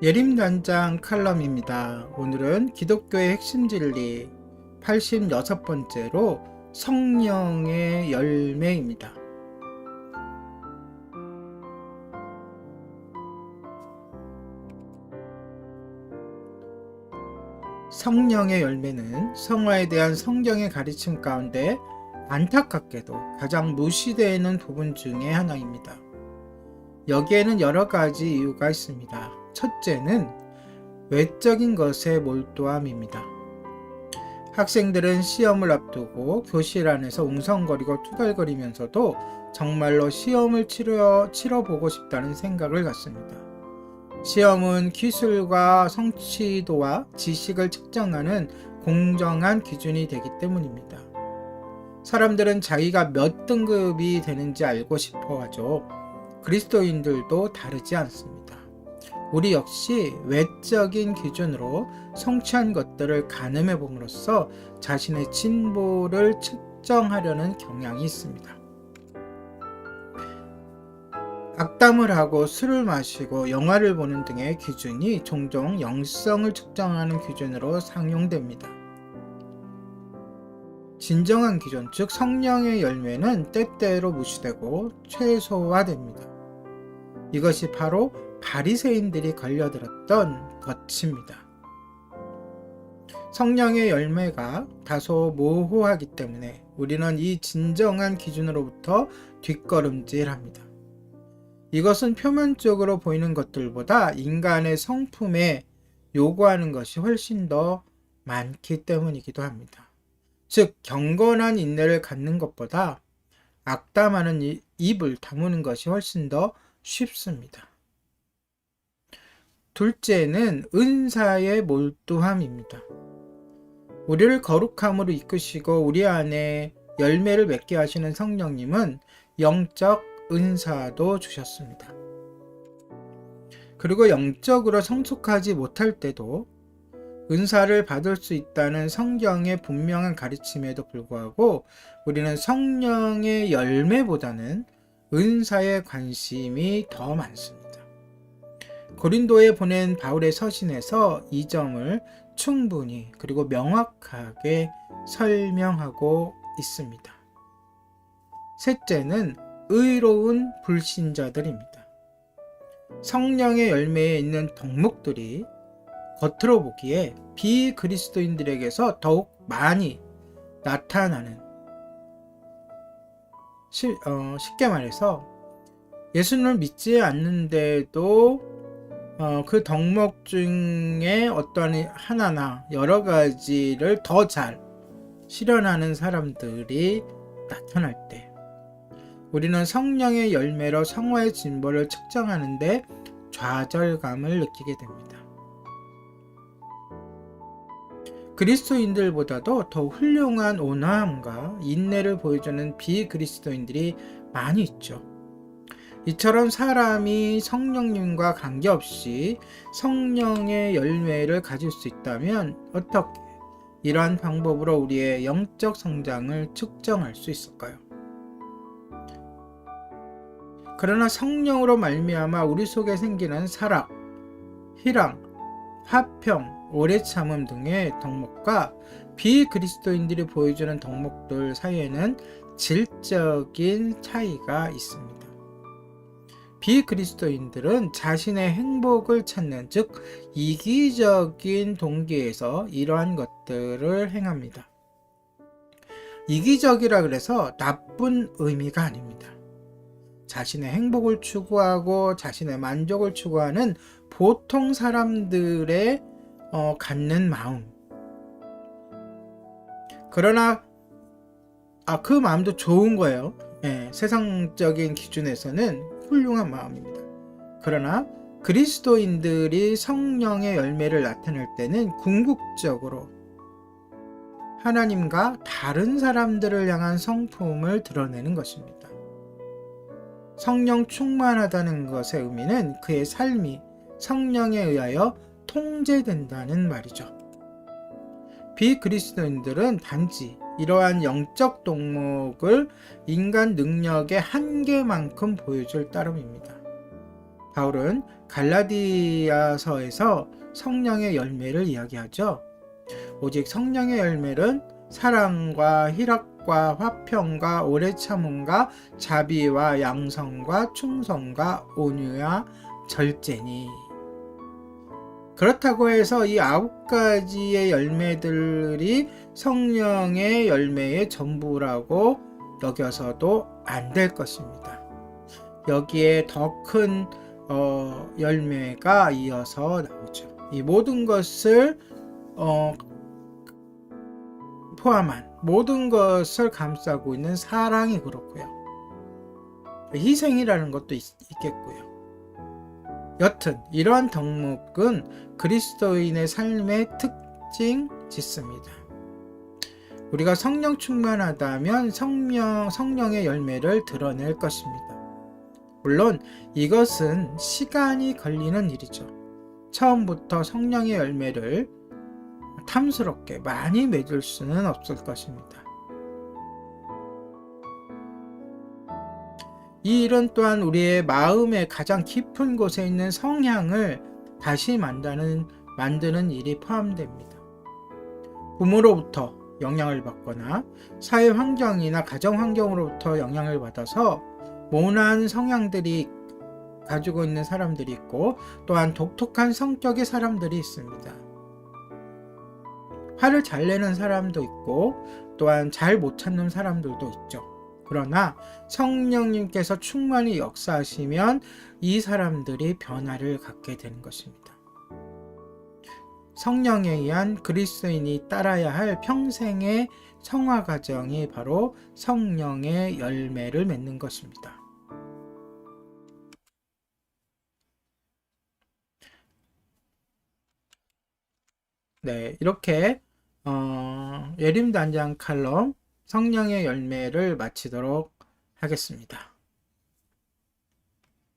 예림단장 칼럼입니다. 오늘은 기독교의 핵심 진리 86번째로 성령의 열매입니다. 성령의 열매는 성화에 대한 성경의 가르침 가운데 안타깝게도 가장 무시되는 부분 중의 하나입니다. 여기에는 여러 가지 이유가 있습니다. 첫째는 외적인 것에 몰두함입니다. 학생들은 시험을 앞두고 교실 안에서 웅성거리고 투덜거리면서도 정말로 시험을 치러, 치러보고 싶다는 생각을 갖습니다. 시험은 기술과 성취도와 지식을 측정하는 공정한 기준이 되기 때문입니다. 사람들은 자기가 몇 등급이 되는지 알고 싶어 하죠. 그리스도인들도 다르지 않습니다. 우리 역시 외적인 기준으로 성취한 것들을 가늠해 봄으로써 자신의 진보를 측정하려는 경향이 있습니다. 악담을 하고 술을 마시고 영화를 보는 등의 기준이 종종 영성을 측정하는 기준으로 상용됩니다. 진정한 기준, 즉 성령의 열매는 때때로 무시되고 최소화됩니다. 이것이 바로 바리새인들이 걸려들었던 것입니다. 성령의 열매가 다소 모호하기 때문에 우리는 이 진정한 기준으로부터 뒷걸음질합니다. 이것은 표면적으로 보이는 것들보다 인간의 성품에 요구하는 것이 훨씬 더 많기 때문이기도 합니다. 즉, 경건한 인내를 갖는 것보다 악담하는 입을 다무는 것이 훨씬 더 쉽습니다. 둘째는 은사의 몰두함입니다. 우리를 거룩함으로 이끄시고 우리 안에 열매를 맺게 하시는 성령님은 영적 은사도 주셨습니다. 그리고 영적으로 성숙하지 못할 때도 은사를 받을 수 있다는 성경의 분명한 가르침에도 불구하고 우리는 성령의 열매보다는 은사에 관심이 더 많습니다. 고린도에 보낸 바울의 서신에서 이 점을 충분히 그리고 명확하게 설명하고 있습니다. 셋째는 의로운 불신자들입니다. 성령의 열매에 있는 덕목들이 겉으로 보기에 비그리스도인들에게서 더욱 많이 나타나는 시, 어, 쉽게 말해서 예수님을 믿지 않는데도 어, 그 덕목 중에 어떤 하나나 여러 가지를 더 잘 실현하는 사람들이 나타날 때 우리는 성령의 열매로 성화의 진보를 측정하는데 좌절감을 느끼게 됩니다. 그리스도인들보다도 더 훌륭한 온화함과 인내를 보여주는 비그리스도인들이 많이 있죠. 이처럼 사람이 성령님과 관계없이 성령의 열매를 가질 수 있다면 어떻게 이러한 방법으로 우리의 영적 성장을 측정할 수 있을까요? 그러나 성령으로 말미암아 우리 속에 생기는 사랑, 희랑, 화평, 오래 참음 등의 덕목과 비그리스도인들이 보여주는 덕목들 사이에는 질적인 차이가 있습니다. 비그리스도인들은 자신의 행복을 찾는 즉 이기적인 동기에서 이러한 것들을 행합니다. 이기적이라 그래서 나쁜 의미가 아닙니다. 자신의 행복을 추구하고 자신의 만족을 추구하는 보통 사람들의 어, 갖는 마음. 그러나 아, 그 마음도 좋은 거예요. 예, 세상적인 기준에서는 훌륭한 마음입니다. 그러나 그리스도인들이 성령의 열매를 나타낼 때는 궁극적으로 하나님과 다른 사람들을 향한 성품을 드러내는 것입니다. 성령 충만하다는 것의 의미는 그의 삶이 성령에 의하여 통제된다는 말이죠. 비그리스도인들은 단지 이러한 영적 동목을 인간 능력의 한계만큼 보여줄 따름입니다. 바울은 갈라디아서에서 성령의 열매를 이야기하죠. 오직 성령의 열매는 사랑과 희락과 화평과 오래 참음과 자비와 양성과 충성과 온유와 절제니 그렇다고 해서 이 아홉 가지의 열매들이 성령의 열매의 전부라고 여겨서도 안 될 것입니다. 여기에 더큰 어, 열매가 이어서 나오죠. 이 모든 것을 어, 포함한 모든 것을 감싸고 있는 사랑이 그렇고요. 희생이라는 것도 있, 있겠고요. 여튼 이러한 덕목은 그리스도인의 삶의 특징 짓습니다. 우리가 성령 충만하다면 성령, 성령의 열매를 드러낼 것입니다. 물론 이것은 시간이 걸리는 일이죠. 처음부터 성령의 열매를 탐스럽게 많이 맺을 수는 없을 것입니다. 이 일은 또한 우리의 마음의 가장 깊은 곳에 있는 성향을 다시 만드는, 만드는 일이 포함됩니다. 부모로부터 영향을 받거나 사회 환경이나 가정 환경으로부터 영향을 받아서 모난 성향들이 가지고 있는 사람들이 있고 또한 독특한 성격의 사람들이 있습니다. 화를 잘 내는 사람도 있고 또한 잘 못 찾는 사람들도 있죠. 그러나 성령님께서 충만히 역사하시면 이 사람들이 변화를 갖게 되는 것입니다. 성령에 의한 그리스도인이 따라야 할 평생의 성화 과정이 바로 성령의 열매를 맺는 것입니다. 네, 이렇게 어, 예림 단장 칼럼 성령의 열매를 마치도록 하겠습니다.